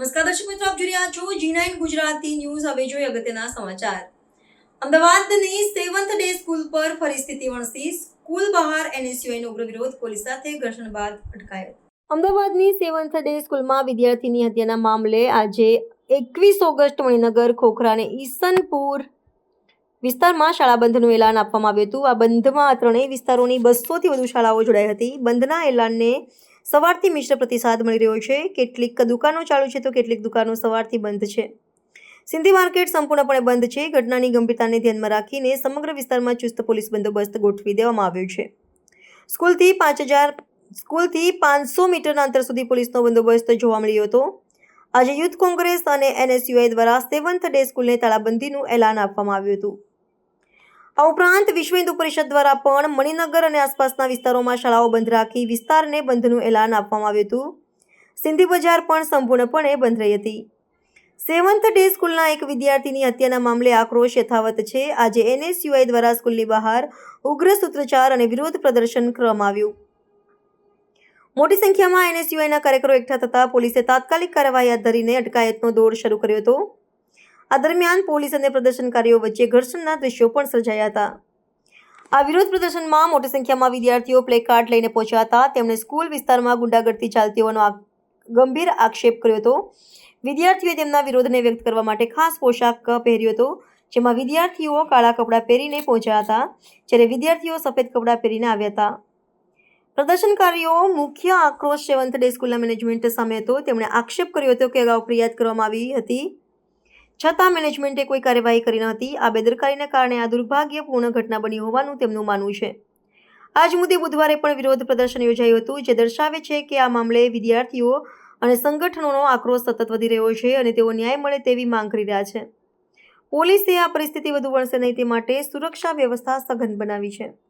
નમસ્કાર દર્શક મિત્રો, આપ જોઈ રહ્યા છો જી ગુજરાતી ન્યૂઝ. હવે જોઈએ અગત્યના સમાચાર. અમદાવાદની સેવન્થ ડે સ્કૂલ પર ફરી વણસી. સ્કૂલ બહાર એનએસયુઆઈનો ઉગ્ર વિરોધ પોલીસ સાથે ઘર્ષણ બાદ અટકાયો અમદાવાદની સેવન્થ ડે સ્કૂલમાં વિદ્યાર્થીની હત્યાના મામલે આજે એકવીસ ઓગસ્ટ મણિનગર, ખોખરા અને ઈસનપુર વિસ્તારમાં શાળા બંધનું એલાન આપવામાં આવ્યું હતું. આ બંધમાં ત્રણેય વિસ્તારોની બસોથી વધુ શાળાઓ જોડાઈ હતી. બંધના એલાનને સવારથી મિશ્ર પ્રતિસાદ મળી રહ્યો છે. કેટલીક દુકાનો ચાલુ છે તો કેટલીક દુકાનો સવારથી બંધ છે. સિંધી માર્કેટ સંપૂર્ણપણે બંધ છે. ઘટનાની ગંભીરતાને ધ્યાનમાં રાખીને સમગ્ર વિસ્તારમાં ચુસ્ત પોલીસ બંદોબસ્ત ગોઠવી દેવામાં આવ્યો છે. સ્કૂલથી પાંચ હજાર, સ્કૂલથી પાંચસો મીટરના અંતર સુધી પોલીસનો બંદોબસ્ત જોવા મળ્યો હતો. આજે યુથ કોંગ્રેસ અને એનએસયુઆઈ દ્વારા સેવન્થ ડે સ્કૂલને તાળાબંધીનું એલાન આપવામાં આવ્યું હતું. આ ઉપરાંત વિશ્વ હિન્દુ પરિષદ દ્વારા પણ મણિનગર અને આસપાસના વિસ્તારોમાં શાળાઓ બંધ રાખી વિસ્તારને બંધનું એલાન આપવામાં આવ્યું હતું. સિંધી બજાર પણ સંપૂર્ણપણે બંધ રહી હતી. સેવન્થ ડે સ્કૂલના એક વિદ્યાર્થીની હત્યાના મામલે આક્રોશ યથાવત છે. આજે એનએસયુઆઈ દ્વારા સ્કૂલની બહાર ઉગ્ર સૂત્રોચ્ચાર અને વિરોધ પ્રદર્શન કરવામાં આવ્યું. મોટી સંખ્યામાં એનએસયુઆઈના કાર્યકરો એકઠા થતાં પોલીસે તાત્કાલિક કાર્યવાહી હાથ ધરીને અટકાયતનો દોર શરૂ કર્યો હતો. આ દરમિયાન પોલીસ અને પ્રદર્શનકારીઓ વચ્ચે ઘર્ષણના દ્રશ્યો પણ સર્જાયા હતા. આ વિરોધ પ્રદર્શનમાં મોટી સંખ્યામાં વિદ્યાર્થીઓ પ્લેકાર્ડ લઈને પહોંચ્યા હતા. તેમણે સ્કૂલ વિસ્તારમાં ગુંડાગર્દી ચાલતી હોવાનો ગંભીર આક્ષેપ કર્યો હતો. વિદ્યાર્થીઓએ તેમના વિરોધને વ્યક્ત કરવા માટે ખાસ પોશાક પહેર્યો હતો, જેમાં વિદ્યાર્થીઓ કાળા કપડાં પહેરીને પહોંચ્યા હતા, જ્યારે વિદ્યાર્થીઓ સફેદ કપડાં પહેરીને આવ્યા હતા. પ્રદર્શનકારીઓ મુખ્ય આક્રોશ સેવન્થ ડે સ્કૂલના મેનેજમેન્ટ સામે હતો. તેમણે આક્ષેપ કર્યો હતો કે અગાઉ ફરિયાદ કરવામાં આવી હતી. છતાં મેનેજમેન્ટે કોઈ કાર્યવાહી કરી ન હતી. આ બેદરકારીને કારણે આ દુર્ભાગ્યપૂર્ણ ઘટના બની હોવાનું તેમનું માનવું છે. આજ મુદ્દે બુધવારે પણ વિરોધ પ્રદર્શન યોજાયું હતું, જે દર્શાવે છે કે આ મામલે વિદ્યાર્થીઓ અને સંગઠનોનો આક્રોશ સતત વધી રહ્યો છે અને તેઓ ન્યાય મળે તેવી માંગ કરી રહ્યા છે. પોલીસે આ પરિસ્થિતિ વધુ વણસે નહીં તે માટે સુરક્ષા વ્યવસ્થા સઘન બનાવી છે.